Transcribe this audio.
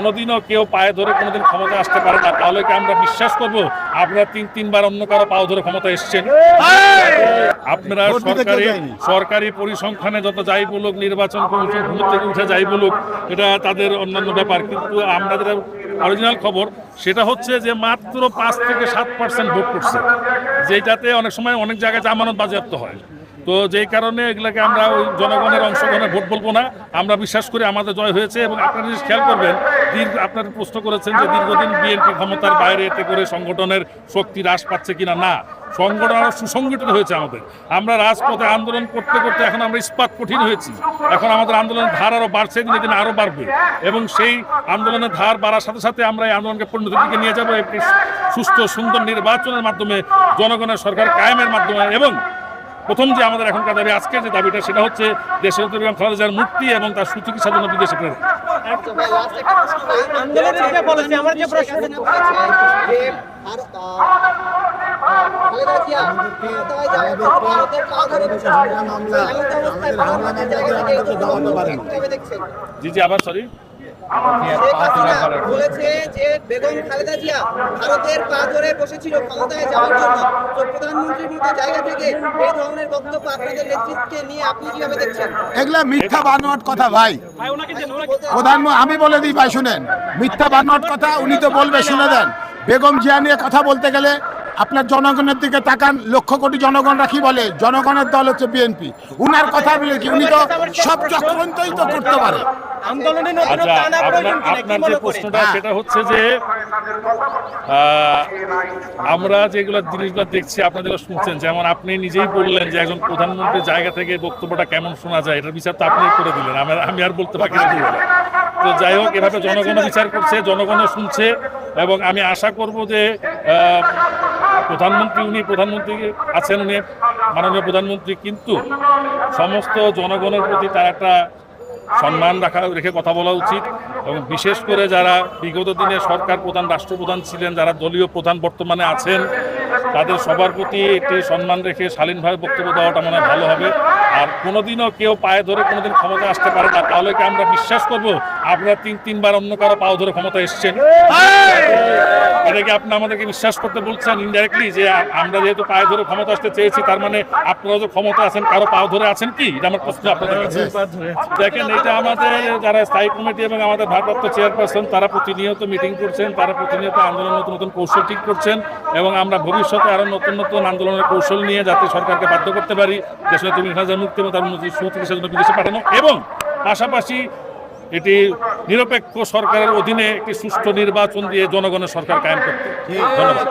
কোনোদিনও কেউ পায়ে ধরে কোনোদিন ক্ষমতা আসতে পারে না। তাহলে কি আমরা বিশ্বাস করব? আপনারা তিন তিনবার অন্য কারও পাও ধরে ক্ষমতা এসছেন? আপনারা সরকারি সরকারি পরিসংখ্যানে যত যাই বলুক নির্বাচন কমিশন ঘুম থেকে উঠে যাই বলুক এটা তাদের অন্যান্য ব্যাপার। কিন্তু আমরা যেটা অরিজিনাল খবর সেটা হচ্ছে যে মাত্র পাঁচ থেকে সাত পার্সেন্ট ভোট করছে যেটাতে অনেক সময় অনেক জায়গায় জামানত বাজেয়াপ্ত হয়। তো যেই কারণে এগুলাকে আমরা ওই জনগণের অংশগ্রহণে ভোট বলব না। আমরা বিশ্বাস করি আমাদের জয় হয়েছে এবং আপনারা যদি খেয়াল করবেন, দীর্ঘ আপনারা প্রশ্ন করেছেন যে দীর্ঘদিন বিএনপি ক্ষমতার বাইরে এতে করে সংগঠনের শক্তি হ্রাস পাচ্ছে কিনা? না। সংগঠন আরও সুসংগঠিত হয়েছে আমাদের। আমরা রাজপথে আন্দোলন করতে করতে এখন আমরা ইস্পাত কঠিন হয়েছি। এখন আমাদের আন্দোলনের ধার আরও বাড়ছে, দিনে দিনে আরও বাড়বে এবং সেই আন্দোলনের ধার বাড়ার সাথে সাথে আমরা এই আন্দোলনকে পরিণতির দিকে নিয়ে যাব। একটি সুস্থ, সুন্দর নির্বাচনের মাধ্যমে জনগণের সরকার কায়েমের মাধ্যমে এবং প্রথম যে আমাদের এখনকার দাবি আজকে যে দাবিটা, সেটা হচ্ছে দেশের বেগম খালেদা জিয়ার মুক্তি এবং তার সুচিকিৎসার জন্য বিদেশে প্রেরণ জি জি, আবার সরি বলেছে যে বেগম খালেদা জিয়া ভারতের পা ধরে বসেছিল ক্ষমতায় যাওয়ার জন্য। তো প্রধানমন্ত্রীর মতো জায়গা থেকে এই ধরনের বক্তব্য আপনাদের নেতৃত্বকে নিয়ে আপনি কীভাবে দেখছেন? এগুলা মিথ্যা বানোয়াট কথা ভাই। প্রধানমন্ত্রী আমি বলে দিই ভাই শুনেন। মিথ্যা বানোয়াট কথা উনি তো বলবে শুনে দেন। বেগম জিয়া নিয়ে কথা বলতে গেলে আপনার জনগণের দিকে তাকান লক্ষ কোটি জনগণরা কি বলে? জনগণের দল হচ্ছে বিএনপি। উনার কথা বলে কি? উনি তো সব চক্রান্তই তো করতে পারে। আচ্ছা আপনার আপনার যে প্রশ্নটা সেটা হচ্ছে যে আমরা যেগুলো জিনিসগুলো দেখছি শুনছেন যেমন আপনি নিজেই বললেন যে একজন প্রধানমন্ত্রীর জায়গা থেকে বক্তব্যটা কেমন শোনা যায় এটার বিচার তো আপনি করে দিলেন। আমার আমি আর বলতে তো যাই হোক এভাবে জনগণ বিচার করছে জনগণও শুনছে এবং আমি আশা করব যে প্রধানমন্ত্রী উনি, প্রধানমন্ত্রী আছেন উনি, মাননীয় প্রধানমন্ত্রী, কিন্তু সমস্ত জনগণের প্রতি তার একটা সম্মান রাখা, রেখে কথা বলা উচিত। এবং বিশেষ করে যারা বিগত দিনে সরকার প্রধান, রাষ্ট্রপ্রধান ছিলেন, যারা দলীয় প্রধান বর্তমানে আছেন তাদের সবার প্রতি একটি সম্মান রেখে শালীনভাবে বক্তব্য দেওয়াটা মনে হয় ভালো হবে। আর কোনোদিনও কেউ পায়ে ধরে কোনোদিন ক্ষমতা আসতে পারে না। তাহলে কি আমরা বিশ্বাস করব? আপনারা তিন তিনবার অন্য কারও পাও ধরে ক্ষমতা এসছেন। এটা কি আপনি আমাদেরকে বিশ্বাস করতে বলছেন ইনডাইরেক্টলি যে আমরা যেহেতু পায়ে ধরে ক্ষমতা আসতে চেয়েছি তার মানে আপনারা যে ক্ষমতা আছেন কারও পাও ধরে আছেন কি? এটা আমার প্রশ্ন আপনাদের কাছে। দেখেন এটা আমাদের যারা স্থায়ী কমিটি এবং আমাদের ভারপ্রাপ্ত চেয়ারপারসন তারা প্রতিনিয়ত মিটিং করছেন তারা প্রতিনিয়ত আন্দোলন নতুন নতুন কৌশল ঠিক করছেন এবং আমরা ভবিষ্যতে আরও নতুন নতুন আন্দোলনের কৌশল নিয়ে যাতে সরকারকে বাধ্য করতে পারি। দেশের তুমি হাজার মুক্তি এবং তার মধ্যে সুচিকিৎসার জন্য বিদেশে পাঠানো এবং পাশাপাশি এটি নিরপেক্ষ সরকারের অধীনে একটি সুষ্ঠু নির্বাচন দিয়ে জনগণের সরকার কায়েম করতে। ধন্যবাদ।